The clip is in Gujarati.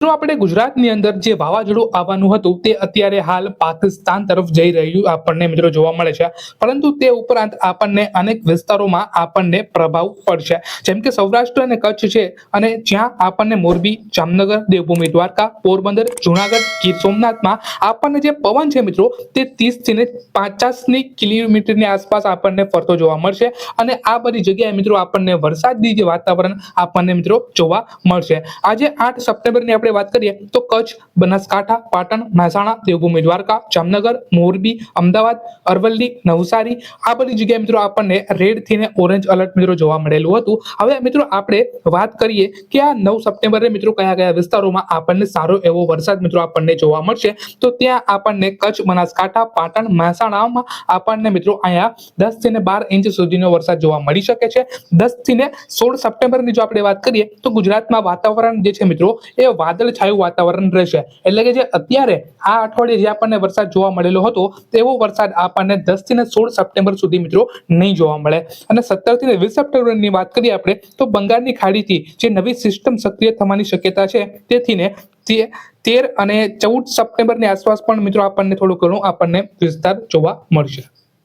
મિત્રો, આપણે ગુજરાતની અંદર જે વાવાઝોડું આવવાનું હતું, તે અત્યારે હાલ પાકિસ્તાન તરફ જઈ રહ્યું આપણને મિત્રો જોવા મળે છે. પરંતુ તે ઉપરાંત આપણને અનેક વિસ્તારોમાં આપણને પ્રભાવ પડશે. જેમ કે સૌરાષ્ટ્ર અને કચ્છ છે, અને જ્યાં આપણને મોરબી, જામનગર, દેવભૂમિ, દ્વારકા, પોરબંદર, જુનાગઢ, ગીર સોમનાથમાં આપણને જે પવન છે મિત્રો, તે ત્રીસથી ને પચાસની કિલોમીટરની આસપાસ આપણને ફરતો જોવા મળશે. અને આ બધી જગ્યાએ મિત્રો આપણને વરસાદની જે વાતાવરણ આપણને મિત્રો જોવા મળશે. આજે આઠ સપ્ટેમ્બરની આપણે વાત કરીએ તો કચ્છ, બનાસકાંઠા, પાટણ, મહેસાણા, દેવભૂમિ, દ્વારકા, જામનગર, મોરબી, અમદાવાદ, અરવલ્લી, નવસારી આ બધી જગ્યાએ મિત્રો આપણને રેડથી ઓરેન્જ અલર્ટ મિત્રો જોવા મળેલું હતું. હવે મિત્રો આપણે વાત કરીએ કે આ નવ સપ્ટેમ્બરે મિત્રો કયા કયા વિસ્તારોમાં આપણને સારો એવો વરસાદ મિત્રો આપણને જોવા મળશે, તો ત્યાં આપણને કચ્છ, બનાસકાંઠા, પાટણ, મહેસાણામાં આપણને મિત્રો અહીંયા દસથી બાર ઇંચ સુધીનો વરસાદ જોવા મળી શકે છે. દસથી ને સોળ સપ્ટેમ્બરની જો આપણે વાત કરીએ તો ગુજરાતમાં વાતાવરણ જે છે મિત્રો એ વાદળ છાયું વાતાવરણ રહેશે. એટલે કે જે અત્યારે આ અઠવાડિયે જે આપણને વરસાદ જોવા મળેલો હતો, તેવો વરસાદ આપણને દસથી સોળ સપ્ટેમ્બર સુધી મિત્રો નહીં જોવા મળે. અને સત્તરથી વીસ સપ્ટેમ્બરની વાત કરીએ આપણે, તો બંગાળની ખાડીથી જે નવી સિસ્ટમ સક્રિય થવાની શક્યતા છે, તેથી ને તે તેર અને ચૌદ સપ્ટેમ્બરની આસપાસ પણ મિત્રો આપણને થોડું ઘણું આપણને વિસ્તાર જોવા મળશે.